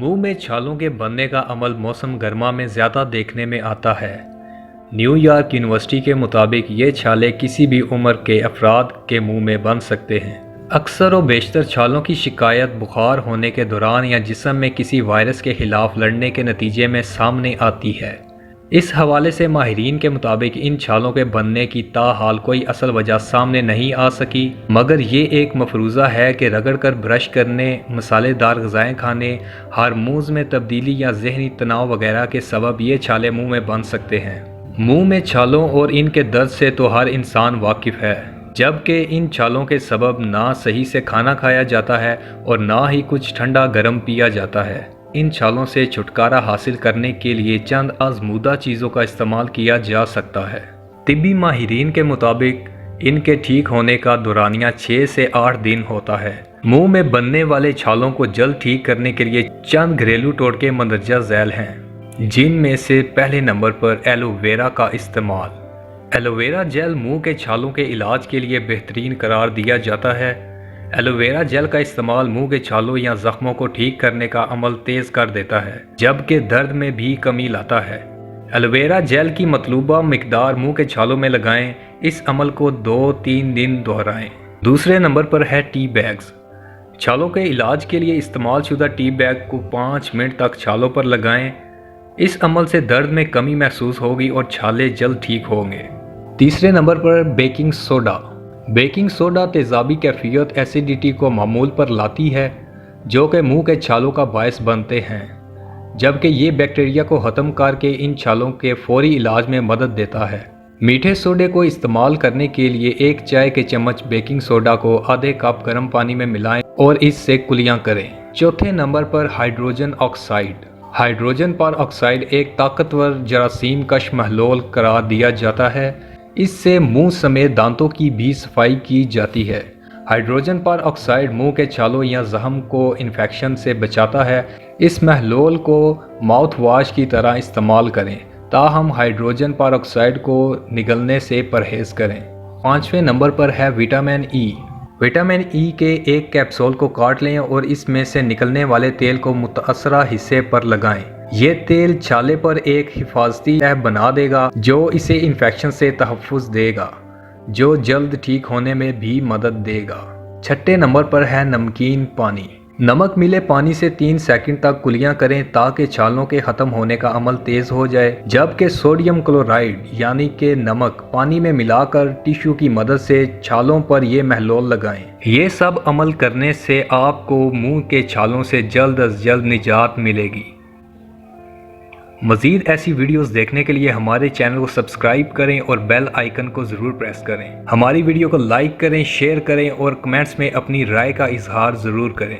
मुँह में छालों के बनने का अमल मौसम गर्मा में ज़्यादा देखने में आता है। न्यूयॉर्क यूनिवर्सिटी के मुताबिक ये छाले किसी भी उम्र के अफराद के मुँह में बन सकते हैं। अक्सर व बेशतर छालों की शिकायत बुखार होने के दौरान या जिसम में किसी वायरस के खिलाफ लड़ने के नतीजे में सामने आती है। इस हवाले से माहरीन के मुताबिक इन छालों के बनने की ताहाल कोई असल वजह सामने नहीं आ सकी। मगर ये एक मफरूज़ा है कि रगड़ कर ब्रश करने, मसालेदार गज़ाएँ खाने हारमोन्स में तब्दीली या जहनी तनाव वगैरह के सबब ये छाले मुँह में बन सकते हैं। मुँह में छालों और इनके दर्द से तो हर इंसान वाकिफ़ है। जबकि इन छालों के सबब ना सही से खाना खाया जाता है और ना ही कुछ ठंडा गर्म पिया जाता है। इन छालों से छुटकारा हासिल करने के लिए चंद आजमूदा चीज़ों का इस्तेमाल किया जा सकता है। तिबी माहिरीन के मुताबिक, इनके ठीक होने का दौरानिया छः से आठ दिन होता है। मुँह में बनने वाले छालों को जल्द ठीक करने के लिए चंद घरेलू टोटके मंदरजा झैल हैं जिनमें से पहले नंबर पर एलोवेरा का इस्तेमाल। एलोवेरा जेल मुँह के छालों के इलाज के लिए बेहतरीन करार दिया जाता है एलोवेरा जेल का इस्तेमाल मुँह के छालों या जख्मों को ठीक करने का अमल तेज कर देता है, जबकि दर्द में भी कमी लाता है। एलोवेरा जेल की मतलूबा मकदार मुँह के छालों में लगाएँ, इस अमल को दो तीन दिन दोहराएँ। दूसरे नंबर पर है टी बैग्स। छालों के इलाज के लिए इस्तेमाल शुदा टी बैग को पाँच मिनट तक छालों पर लगाएँ। इस अमल से दर्द में कमी महसूस होगी और छाले जल्द ठीक होंगे। तीसरे नंबर पर बेकिंग सोडा। बेकिंग सोडा तेज़ाबी कैफियत एसिडिटी को मामूल पर लाती है, जो कि मुँह के छालों का बायस बनते हैं, जबकि ये बैक्टीरिया को ख़त्म करके इन छालों के फौरी इलाज में मदद देता है। मीठे सोडे को इस्तेमाल करने के लिए एक चाय के चम्मच बेकिंग सोडा को आधे कप गर्म पानी में मिलाएँ और इससे कुलियाँ करें। चौथे नंबर पर hydrogen oxide. Hydrogen peroxide एक ताकतवर जरासीम कश महलोल करार दिया जाता है इससे मुँह समेत दांतों की भी सफ़ाई की जाती है। हाइड्रोजन पर ऑक्साइड मुँह के छालों या जहम को इन्फेक्शन से बचाता है। इस महलोल को माउथ वाश की तरह इस्तेमाल करें, ताहम हाइड्रोजन पर ऑक्साइड को निगलने से परहेज़ करें। पाँचवें नंबर पर है विटामिन ई। विटामिन ई के एक कैप्सूल को काट लें और इसमें से निकलने वाले तेल को मुतासरा हिस्से पर लगाएँ। ये तेल छाले पर एक हिफाजती तह बना देगा, जो इसे इन्फेक्शन से तहफ़ देगा, जो जल्द ठीक होने में भी मदद देगा। छठे नंबर पर है नमकीन पानी। नमक मिले पानी से तीन सेकंड तक कुलियाँ करें ताकि छालों के ख़त्म होने का अमल तेज़ हो जाए, जबकि सोडियम क्लोराइड, यानी कि नमक, पानी में मिलाकर टिश्यू की मदद से छालों पर ये महलोल लगाएँ। ये सब अमल करने से आपको मुँह के छालों से जल्द अज जल्द निजात मिलेगी। मज़ीद ऐसी वीडियोस देखने के लिए हमारे चैनल को सब्सक्राइब करें और बेल आइकन को ज़रूर प्रेस करें। हमारी वीडियो को लाइक करें, शेयर करें और कमेंट्स में अपनी राय का इजहार ज़रूर करें।